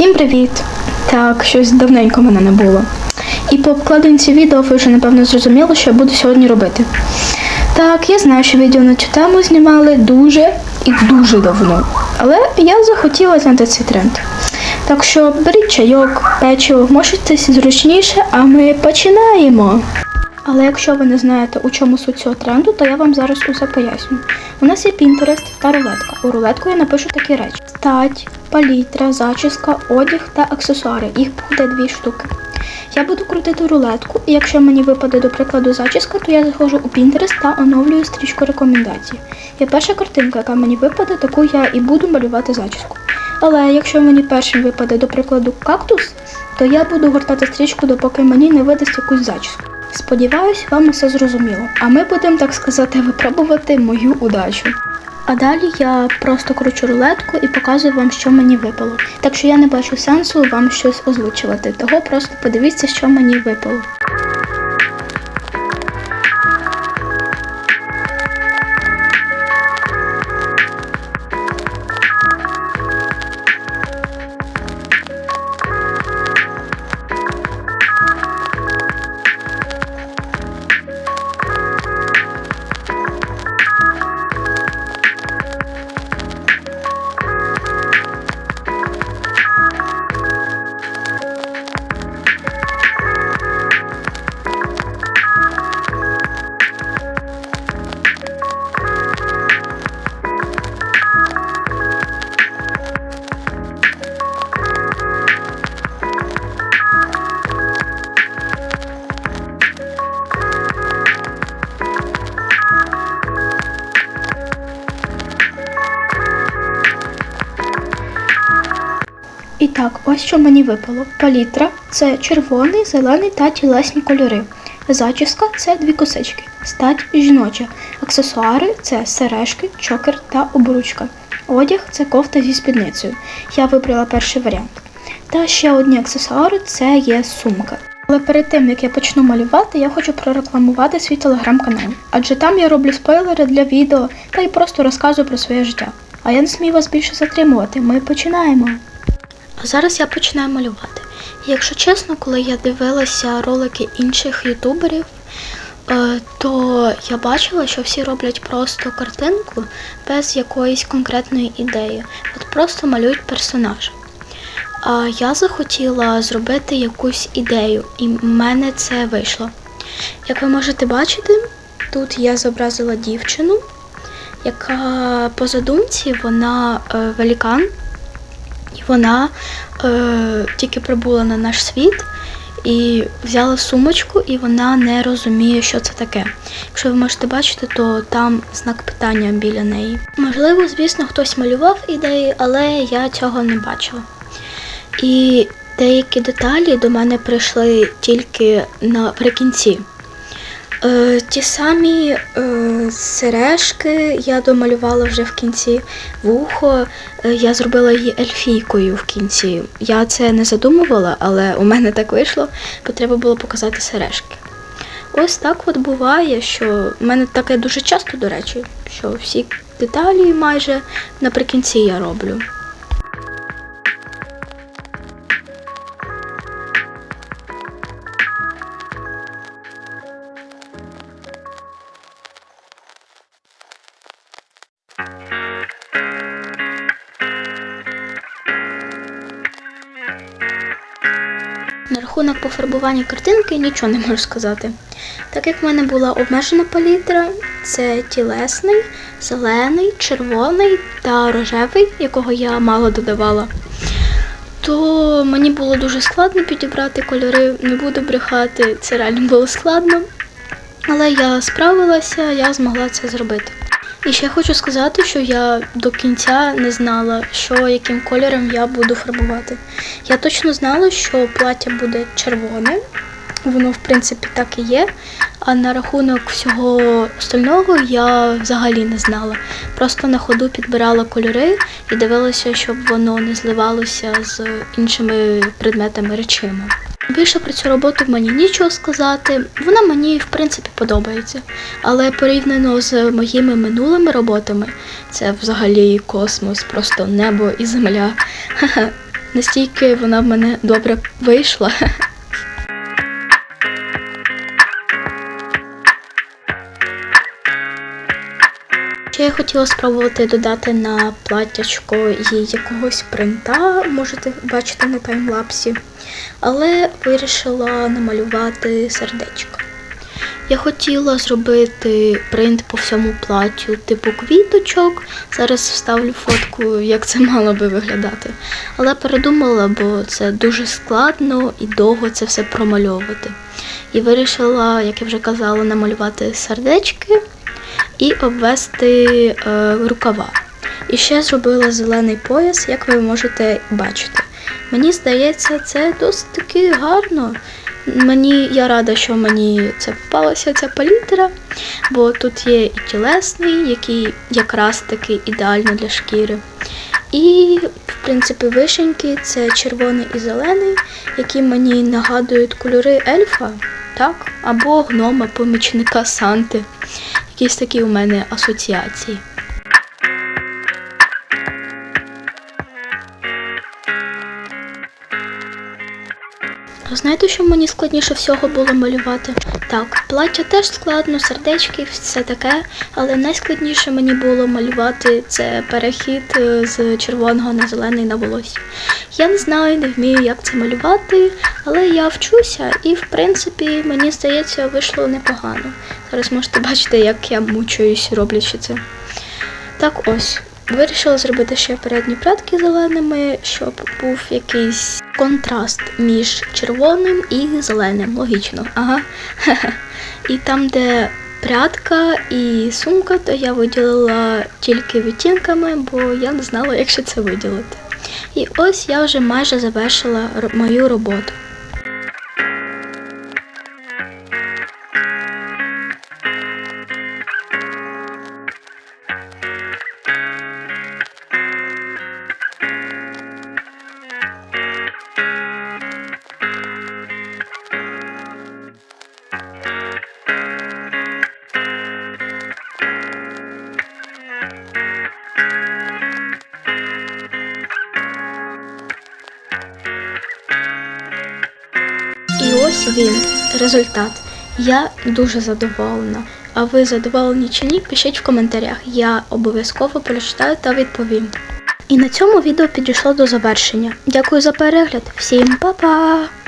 Всім привіт! Так, щось давненько мене не було. І по обкладинці відео ви вже напевно зрозуміли, що я буду сьогодні робити. Так, я знаю, що відео на цю тему знімали дуже і дуже давно. Але я захотіла зняти цей тренд. Так що беріть чайок, печиво, можетесь зручніше, а ми починаємо. Але якщо ви не знаєте, у чому суть цього тренду, то я вам зараз усе поясню. У нас є Pinterest та рулетка. У рулетку я напишу такі речі: стать, палітра, зачіска, одяг та аксесуари. Їх буде дві штуки. Я буду крутити рулетку, і якщо мені випаде, до прикладу, зачіска, то я заходжу у Pinterest та оновлюю стрічку рекомендацій. І перша картинка, яка мені випаде, таку я і буду малювати зачіску. Але якщо мені першим випаде, до прикладу, кактус, то я буду гортати стрічку, допоки мені не видасть якусь зачіску. Сподіваюсь, вам усе зрозуміло. А ми будемо, так сказати, випробувати мою удачу. А далі я просто кручу рулетку і показую вам, що мені випало. Так що я не бачу сенсу вам щось озвучувати. Того просто подивіться, що мені випало. І так, ось що мені випало. Палітра це червоний, зелений та тілесні кольори. Зачіска це дві косички. Стать жіноча. Аксесуари це сережки, чокер та обручка. Одяг це кофта зі спідницею. Я вибрала перший варіант. Та ще одні аксесуари це є сумка. Але перед тим як я почну малювати, я хочу прорекламувати свій телеграм-канал. Адже там я роблю спойлери для відео та й просто розказую про своє життя. А я не смію вас більше затримувати. Ми починаємо. А зараз я починаю малювати. Якщо чесно, коли я дивилася ролики інших ютуберів, е, то я бачила, що всі роблять просто картинку без якоїсь конкретної ідеї. От просто малюють персонажа. А я захотіла зробити якусь ідею, і в мене це вийшло. Як ви можете бачити, тут я зобразила дівчину, яка по задумці вона е, велікан, і вона е, тільки прибула на наш світ і взяла сумочку, і вона не розуміє, що це таке. Якщо ви можете бачити, то там знак питання біля неї. Можливо, звісно, хтось малював ідеї, але я цього не бачила. І деякі деталі до мене прийшли тільки наприкінці. Е, ті самі е, сережки я домалювала вже в кінці. Вухо е, я зробила її ельфійкою в кінці. Я це не задумувала, але у мене так вийшло, бо треба було показати сережки. Ось так от буває, що в мене таке дуже часто, до речі, що всі деталі майже наприкінці я роблю. Рахунок пофарбування картинки нічого не можу сказати. Так як в мене була обмежена палітра, це тілесний, зелений, червоний та рожевий, якого я мало додавала, то мені було дуже складно підібрати кольори, не буду брехати, це реально було складно. Але я справилася, я змогла це зробити. І ще хочу сказати, що я до кінця не знала, що яким кольором я буду фарбувати. Я точно знала, що плаття буде червоне, воно в принципі так і є. А на рахунок всього остального я взагалі не знала. Просто на ходу підбирала кольори і дивилася, щоб воно не зливалося з іншими предметами речима. Більше про цю роботу мені нічого сказати. Вона мені в принципі подобається. Але порівняно з моїми минулими роботами, це взагалі космос, просто небо і земля. Настільки вона в мене добре вийшла. Ще я хотіла спробувати додати на платтячко їй якогось принта, можете бачити на таймлапсі, але вирішила намалювати сердечко. Я хотіла зробити принт по всьому платтю, типу квіточок. Зараз вставлю фотку, як це мало би виглядати. Але передумала, бо це дуже складно і довго це все промальовувати. І вирішила, як я вже казала, намалювати сердечки і обвести е, рукава. І ще зробила зелений пояс, як ви можете бачити. Мені здається, це досить таки гарно. Мені я рада, що мені це попалася ця палітра, бо тут є і тілесний, який якраз таки ідеально для шкіри. І, в принципі, вишеньки це червоний і зелений, які мені нагадують кольори ельфа, так? Або гнома, помічника Санти. Якісь такі у мене асоціації. Знаєте, що мені складніше всього було малювати? Так, плаття теж складно, сердечки, все таке, але найскладніше мені було малювати це перехід е, з червоного на зелений на волосся. Я не знаю, не вмію, як це малювати, але я вчуся і, в принципі, мені здається, вийшло непогано. Зараз можете бачити, як я мучуюсь, роблячи це. Так ось. Вирішила зробити ще передні прядки зеленими, щоб був якийсь контраст між червоним і зеленим. Логічно, ага. І там, де прядка і сумка, то я виділила тільки відтінками, бо я не знала, як ще це виділити. І ось я вже майже завершила мою роботу. Він, результат. Я дуже задоволена. А ви задоволені чи ні? Пишіть в коментарях. Я обов'язково прочитаю та відповім. І на цьому відео підійшло до завершення. Дякую за перегляд. Всім па-па!